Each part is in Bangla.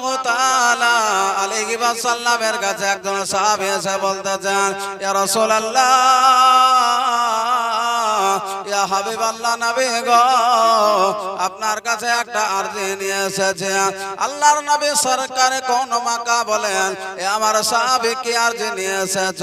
সাল্লাল্লাহু তাআলা কাছে একজন সাহাবী এসে বলতেছেন, ইয়া রাসূলুল্লাহ, ইয়া হাবিবাল্লাহ নবী গো, আপনার কাছে একটা আরজি নিয়ে এসেছে। আল্লাহর নবী সরকার কোন মাকা বলেন, এ আমার সাহাবী কি আরজি নিয়ে এসেছ?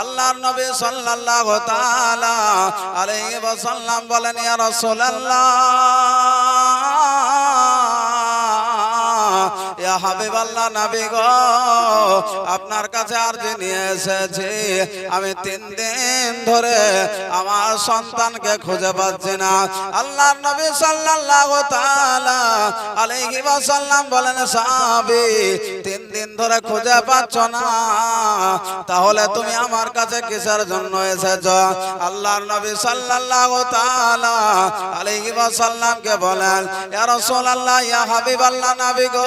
আল্লাহর নবী সাল্লাল্লাহু তাআলা আলাইহি ওয়াসাল্লাম বলেন, ইয়া রাসূলুল্লাহ ইয়া হাবিবাল্লাহ নবী গো, আপনার কাছে আরজি নিয়ে এসেছি। আমি তিন দিন ধরে আমার সন্তানকে খুঁজে পাচ্ছি না। আল্লাহর নবী সাল্লাল্লাহু তাআলা আলাইহি বলেন, সাহাবী, তিন দিন ধরে খুঁজে পাচ্ছ না? তাহলে তুমি আমার কাছে কিসের জন্য এসেছ? আল্লাহর নবী সাল্লাল্লাহু তাআলা আলাইহি ওয়াসাল্লামকে বলেন, ইয়া রাসূলুল্লাহ, ইয়া হাবিবাল্লাহ নবী গো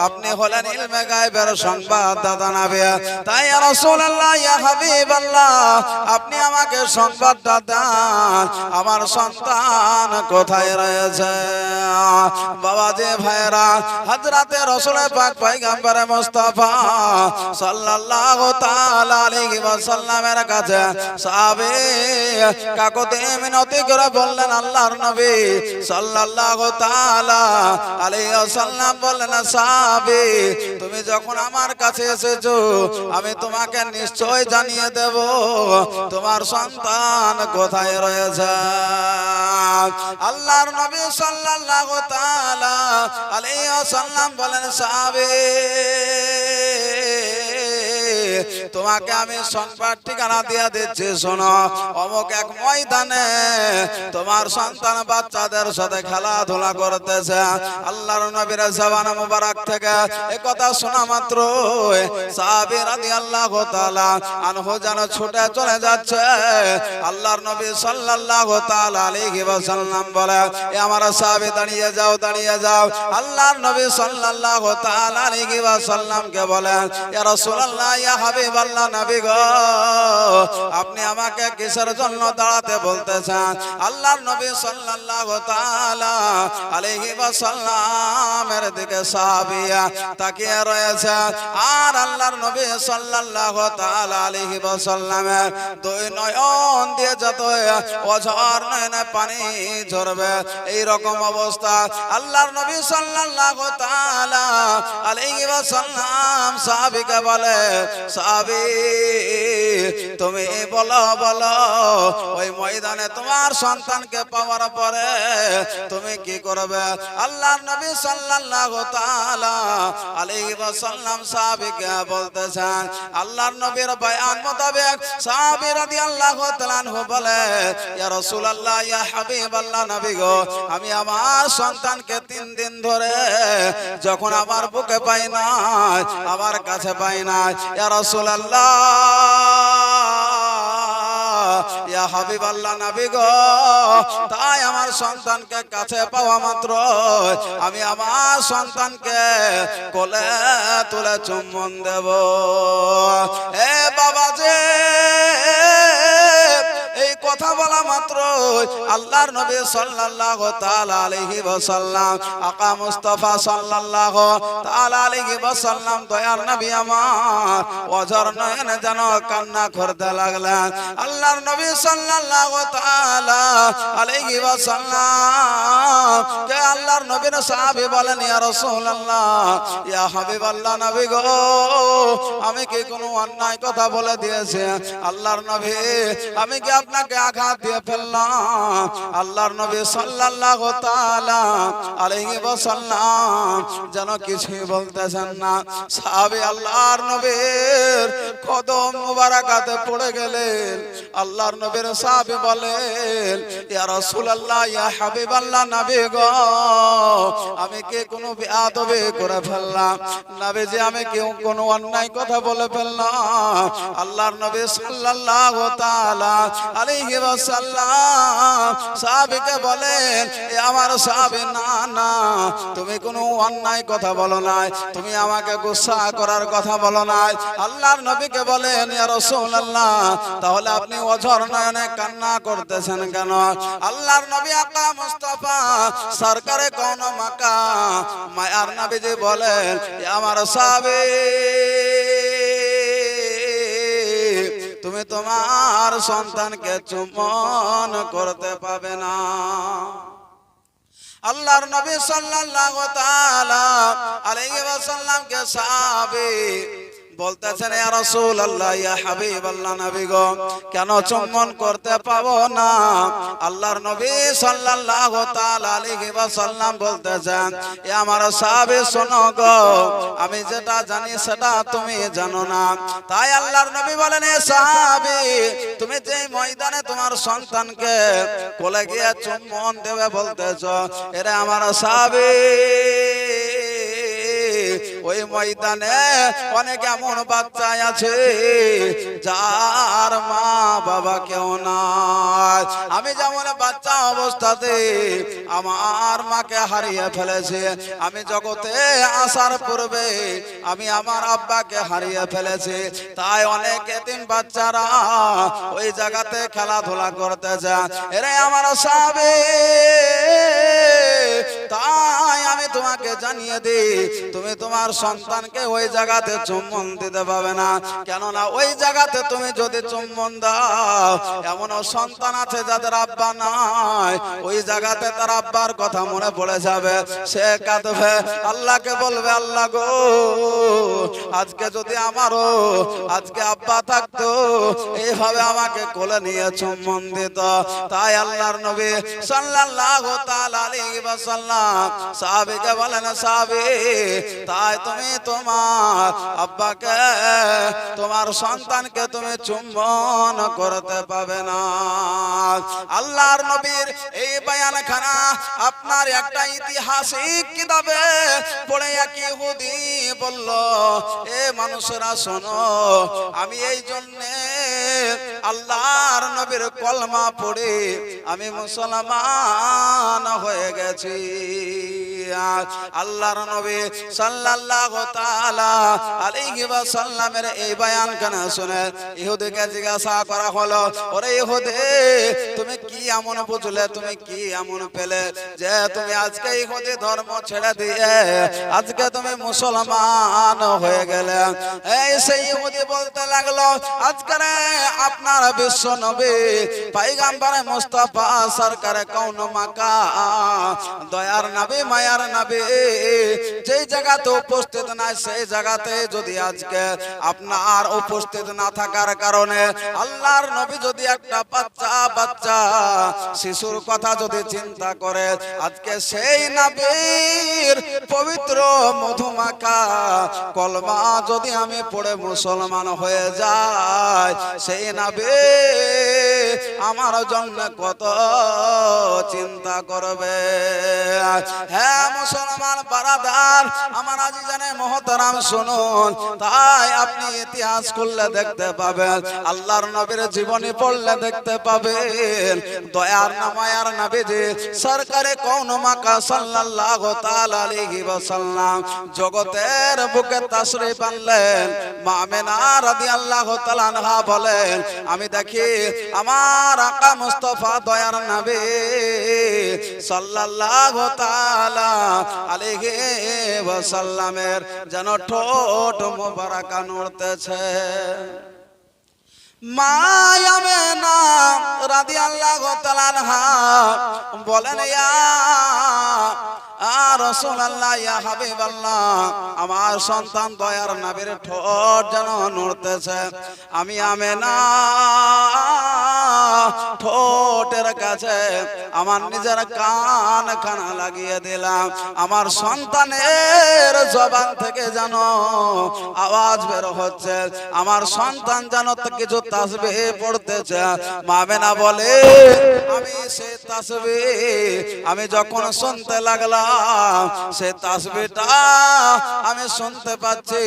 আপনি হলেন ইলমে গায়বের সংবাদদাতা নবী তাই ইয়া রাসূলুল্লাহ ইয়া হাবিবাল্লাহ আপনি আমাকে সংবাদটা দেন আমার সন্তান কোথায় রয়েছে? বাবা যে ভাইরা হযরতে রাসূল পাক পয়গম্বর মুস্তাফা সাল্লাল্লাহু তাআলা আলাইহি ওয়াসাল্লামের কাছে সাহাবে কাকতে মিনতি করে বললেন আল্লাহর নবী সাল্লাল্লাহু তাআলা আলাইহি ওয়াসাল্লাম বললেন সাহাবে তুমি যখন আমার কাছে এসেছ, আমি তোমাকে নিশ্চয় জানিয়ে দেব, তোমার সন্তান কোথায় রয়েছে। আল্লাহর নবী সাল্লাল্লাহু তাআলা আলাইহি ওয়াসাল্লাম বলেন, সাহাবে তোমাকে আমি সংবাদ ঠিকানা দিয়ে দিচ্ছি, শোনো। অমুক এক ময়দানে তোমার সন্তান বাচ্চাদের সাথে খেলাধুলা করতেছে। আল্লাহর নবীর জবান মুবারক থেকে এ কথা শোনা মাত্র সাহাবী রাদিয়াল্লাহু তাআলা আনহু যেন ছুটে চলে যাচ্ছে। আল্লাহর নবী সাল্লাল্লাহু তাআলা আলাইহি ওয়াসাল্লাম বলে, এ আমার সাহাবী, দাঁড়িয়ে যাও দাঁড়িয়ে যাও। আল্লাহর নবী সাল্লাল্লাহু তাআলা আলাইহি ওয়াসাল্লামকে বলেন ইয়া রাসূলুল্লাহ, ইয়া হাবিবাল্লাহ নবী গো। আপনি আমাকে কিসের জন্য দাঁড়াতে বলতেছেন? আল্লাহর নবী সাল্লাল্লাহু তাআলা আলাইহি দিকে সাহাবিয়া তাকিয়ে রয়েছে আর আল্লাহর নবী সাল্লাল্লাহু তাআলা আলাইহি দুই নয়ন দিয়ে যত নয়নে পানি ঝরবে এই রকম অবস্থা। আল্লাহর নবী সাল্লাল্লাহু তাআলা আলাইহি ওয়াসাল্লাম সাহাবীকে বলে সাহাবী, তুমি বলো বলো, ওই ময়দানে তোমার সন্তানকে পাওয়ার পরে তুমি কি করবে? আল্লাহ নবী সাল্লাল্লাহু তাআলা আলাইহি ওয়াসাল্লাম সাহাবীকে বলতেছেন, আল্লাহর নবীর বয়ান মোতাবেক সাহাবী রাদিয়াল্লাহু তাআলা আনহু বলে, ইয়া রাসূলুল্লাহ, ইয়া হাবিবাল্লাহ নবী গো, আমি আমার সন্তানকে তিন দিন ধরে যখন আমার বুকে পাই না আমার কাছে পাই না ইয়া রাসূলুল্লাহ ইয়া হাবিবাল্লাহ নবী গো। তাই আমার সন্তানকে কাছে পাওয়া মাত্র। আমি আমার সন্তানকে কোলে তুলে চুম্বন দেব। এ বাবা যে বলা মাত্র আল্লাহর নবী সাল্লাল্লাহু তাআলা আলাইহি ওয়াসাল্লাম, আকা মুস্তাফা সাল্লাল্লাহু তাআলা আলাইহি ওয়াসাল্লাম, দয়ার নবী আমার ওজর নয়নে যেন কান্না করতে লাগলেন। আল্লাহর নবী সাল্লাল্লাহু তাআলা আলাইহি ওয়াসাল্লাম কে আল্লাহর নবীর সাহাবী বলেন, ইয়া রাসূলুল্লাহ, ইয়া হাবিবাল্লাহ নবী গো, আমি কি কোনো অন্যায় কথা বলে দিয়েছি? আল্লাহর নবী, আমি কি আপনাকে আঘাত দিয়ে ফেললাম। আল্লাহর নবী সাল্লাল্লাহু তাআলা আলাইহি ওয়াসাল্লাম যেন কিছুই বলতেছেন না। সাহাবী আল্লাহর নবীর পড়ে গেলেন। আল্লাহর নবীর বলেন, ইয়া রাসূলুল্লাহ, ইয়া হাবিবাল্লাহ, নবী গো, আমি কি কোনো করে ফেললাম? নবী যে আমি কোনো অন্যায় কথা বলে ফেললাম? আল্লাহর নবী সাল্লাল্লাহু তাআলা আলাইহি ওয়াসাল্লাম বলেন, এ আমার সাহাবী, না না, তুমি কোনো অন্যায় কথা বলো নাই। তুমি আমাকে গুসা করার কথা বলো নাই। আল্লাহর নবীকে বলেন, ইয়া তাহলে আপনি অঝর নয়নে কান্না করতেছেন কেন? আল্লাহর নবী আকা মুস্তাফা, সরকারে কোন মাকা মায়ার নবীজি বলেন আমার সাহাবী, তুমি তোমার সন্তানকে চুম্বন করতে পাবে না। আল্লাহর নবী সাল্লাল্লাহু তাআলা আলাইহি ওয়াসাল্লামকে সাহাবী বলতেছেন, ইয়া রাসূলুল্লাহ, ইয়া হাবিবাল্লাহ নবী গো কেন চুম্বন করতে পাবো না? আল্লাহর নবী সাল্লাল্লাহু তাআলা আলাইহি ওয়াসাল্লাম বলতেছেন, এ আমার সাহাবী, শোনো গো, আমি যেটা জানি সেটা তুমি জানো না। তাই আল্লাহর নবী বলেন, এ সাহাবী, তুমি যে ময়দানে তোমার সন্তানকে কোলে গিয়ে চুম্বন দেবে বলতেছ, এরে আমার সাহাবী। ওই ময়দানে অনেক এমন বাচ্চা আছে, যার মা বাবা কেউ নাই। আমি যেমন বাচ্চা অবস্থাতে আমার মাকে হারিয়ে ফেলেছে, আমি জগতে আসার পূর্বে আমি আমার আব্বাকে হারিয়ে ফেলেছি। তাই অনেক এতিম বাচ্চারা ওই জায়গাতে খেলাধুলা করতে যায় এরে আমার সাবে তাই আমি তোমাকে জানিয়ে দিই, তুমি তোমার সন্তানকে ওই জায়গাতে চুম্বন দিতে পাবে না। কেননা ওই জায়গাতে তুমি যদি চুম্বন দাও এমন সন্তান আছে যাদের আব্বা নাই, ওই জায়গাতে তার আব্বার কথা মনে পড়ে যাবে। সে কাঁদবে, আল্লাহকে বলবে, আল্লাহ গো, আজকে যদি আমারও, আজকে আব্বা থাকতো, এইভাবে আমাকে কোলে নিয়ে চুম্বন দিত। তাই আল্লাহর নবী সাল্লাল্লাহু তাআলা আলাইহি ওয়াসাল্লাম সাহাবীকে বলেন, সাহাবী, তাই তুমি তোমার আব্বাকে, তোমার সন্তানকে তুমি চুম্বন করতে পাবে না। আল্লাহর নবীর এই বয়ানখানা আপনার একটা ইতিহাসিক কিতাবে পড়ে এক ইহুদি বলল, এ মানুষেরা শোনো, আমি এই জন্যে আল্লাহর নবীর কলমা পড়ে আমি মুসলমান হয়ে গেছি। আল্লাহর নবী সাল্লাল্লাহু তাআলা আলাইহি ওয়াসাল্লামের এই বয়ান কেন শুনে ইহুদিকে জিজ্ঞাসা করা হলো, ওরে ইহুদি, তুমি কি এমন বুঝলে, তুমি কি এমন পেলে যে তুমি আজকে ইহুদি ধর্ম ছেড়ে দিয়ে আজকে তুমি মুসলমান হয়ে গেলে? এই সেই ইহুদি বলতে লাগল, আজকে আপনার বিশ্ব নবী পাইগাম্বারে মুস্তাফা সরকারে কৌন মাকা দয়ার নবী, মায়ার নবী, যেই জায়গাতে উপস্থিত নাই, সেই জায়গাতে যদি আজকে আপনার উপস্থিত না থাকার কারণে আল্লাহর নবী যদি একটা বাচ্চা বাচ্চা, শিশুর কথা যদি চিন্তা করে, আজকে সেই নবীর পবিত্র মধুমাখা কলমা যদি আমি পড়ে মুসলমান হয়ে যাই, সেই নবী আমার জন্য কত চিন্তা করবে। হ্যাঁ মুসলমান বারাদার, আমার আজি জানে মহতরাম, শুনুন। তাই আপনি ইতিহাস খুললে দেখতে পাবেন, আল্লাহর নবীর জীবনী পড়লে দেখতে পাবেন। দয়ার নামায়ার নবী যে সরকারে কোন মাকা সাল্লাল্লাহু তাআলা আলাইহি ওয়াসাল্লাম জগতের বুকে তাশরীফ আনলেন। মা আমেনা রাদিয়াল্লাহু তাআলা বলেন আমি দেখি আমার আকা মুস্তফা দয়ার নাবে সাল্লাল্লাহু তাআলা আলাইহি ওয়াসাল্লামের যেন ঠোঁট মোবারকা নড়তেছে। রাদি আল্লাহ বলেন, ইয়া আমার সন্তান দয়ার নাবির ঠোঁট যেন নড়তেছে। আমি আমে না ঠোঁটের কাছে আমার নিজের কান খানা লাগিয়ে দিলাম। আমার সন্তানের জবান থেকে যেন আওয়াজ বের হচ্ছে। আমার সন্তান যেন কিছু তাসবে পড়তেছে। মামেনা বলে, আমি সে তাসবে আমি যখন শুনতে লাগলাম, সে তাসবিটা আমি শুনতে পাচ্ছি।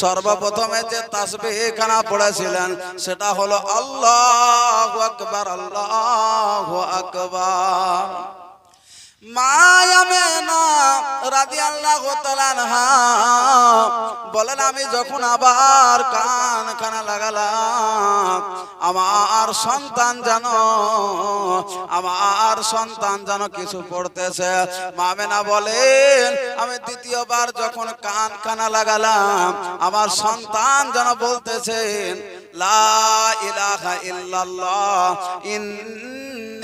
সর্বপ্রথমে যে তাসবি খানা পড়েছিলেন, সেটা হলো আল্লাহ আকবার, আল্লাহ আকবার। বলেন, আমি যখন আবার কান খানা লাগালাম, আমার সন্তান যেন, আমার সন্তান যেন কিছু পড়তেছে। মামেনা বলেন, আমি দ্বিতীয়বার যখন কান কানা লাগালাম, আমার সন্তান যেন বলতেছেন, লা ইলাহা ইল্লাল্লাহ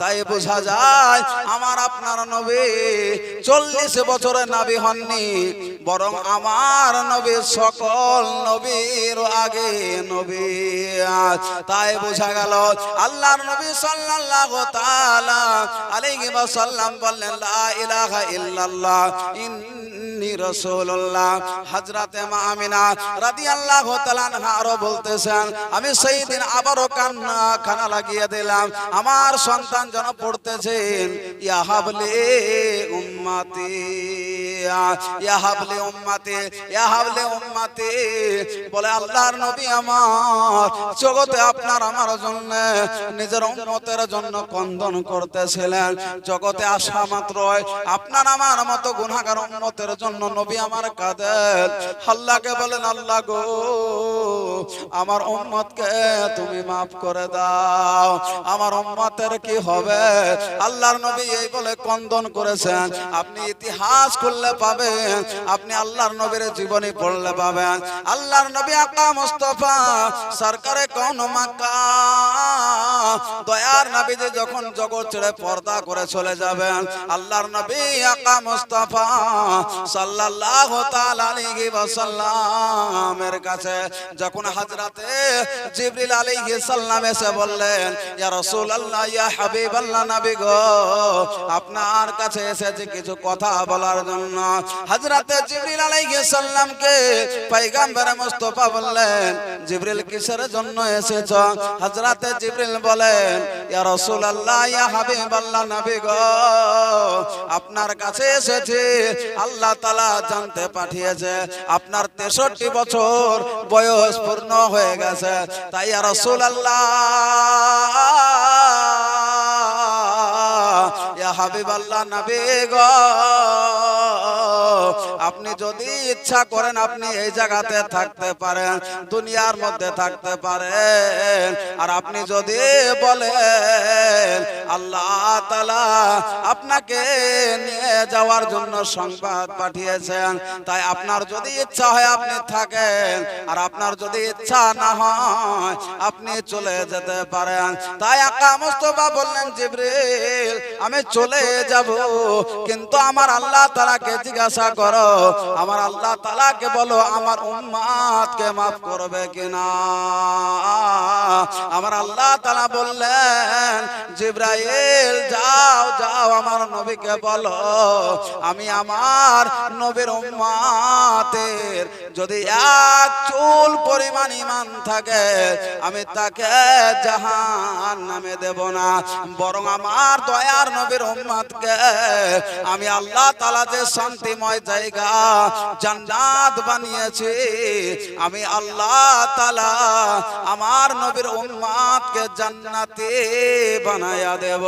তাই বোঝা যায় আমার আপনার নবী চল্লিশ বছরে নাবি হননি, বরং আমার নবী সকল নবীর আগে নবী তাই বোঝা গেল, আল্লাহর নবী সাল্লাল্লাহু তাআলা আলাইহি ওয়াসাল্লাম বললেন, লা ইলাহা ইল্লাল্লাহ ইন্নি রাসূলুল্লাহ। হযরতে মা তাআলা আনহা আরও বলতেছেন, আমি সেই দিন আবারও কান্না খানা লাগিয়ে দিলাম। আমার সন্তান যেন পড়তেছেন বলে, আল্লাহর নবী আমার জগতে আপনার আমার জন্য, নিজের উম্মতের জন্য কন্দন করতেছিলেন। জগতে আসা মাত্র আপনার আমার মতো গুনাহগার উম্মতের জন্য নবী আমার কাঁদেন। আল্লাহকে বলেন, আল্লাহ গো, আমার উম্মতকে তুমি মাফ করে দাও। আমার উম্মতের কি হবে? আল্লাহর নবী এই বলে কন্দন করেছেন। আপনি ইতিহাস করলে পাবেন, আপনি আল্লাহর নবীর জীবনী পড়লে পাবেন। আল্লাহর নবী আকা মুস্তফা, সরকারে কোন মাক্কা দয়ার নবী যে যখন জগৎ ছেড়ে পর্দা করে চলে যাবেন, আল্লাহর নবী আকা মুস্তফা আলাইহি সালাম এসে বললেন, ইয়া ইয়া গো, আপনার কাছে এসেছে কিছু কথা বলার জন্য। হযরতে জিবরিল আলাইহিস সালামকে পয়গম্বর মুস্তাফা বললেন, জিবরিল, কিসের জন্য এসেছ? হযরতে জিবরিল বলেন, ইয়া রাসূলুল্লাহ, ইয়া হাবিবাল্লাহ নবী গো, আপনার কাছে এসেছে, আল্লাহ তাআলা জানতে পাঠিয়েছে। আপনার 63 বছর বয়স পূর্ণ হয়ে গেছে। তাই রসুল রাসূলুল্লাহ। ইয়া হাবিবাল্লাহ নবী আপনি যদি ইচ্ছা করেন আপনি এই জায়গাতে থাকতে পারেন, দুনিয়ার মধ্যে থাকতে পারেন। আর আপনি যদি বলেন, আল্লাহ আপনাকে নিয়ে যাওয়ার জন্য সংবাদ পাঠিয়েছেন, তাই আপনার যদি ইচ্ছা হয় আপনি থাকেন, আর আপনার যদি ইচ্ছা না হয় আপনি চলে যেতে পারেন। তাই আকা মুস্তফা বললেন জিবরিল, আমি চলে যাব। কিন্তু আমার আল্লাহ তালাকে জিজ্ঞাসা করো, আমার আল্লাহ তাআলাকে বলো, আমার উম্মাদকে maaf করবে কিনা? আমার আল্লাহ তালা বললেন, জিব্রাইল, যাও যাও আমার নবীকে বলো, আমি আমার নবীর উম্মাতের যদি এক চুল পরিমাণ ইমান থাকে, আমি তাকে জাহান নামে দেব না। বরং আমার দয়ার নবীর উম্মাতকে আমি আল্লাহ তাআলা যে শান্তিময় জায়গা, জান্নাত বানিয়েছি, আমি আল্লাহ তাআলা আমার নবীর উম্মাতকে জান্নাতে বানায়া দেব।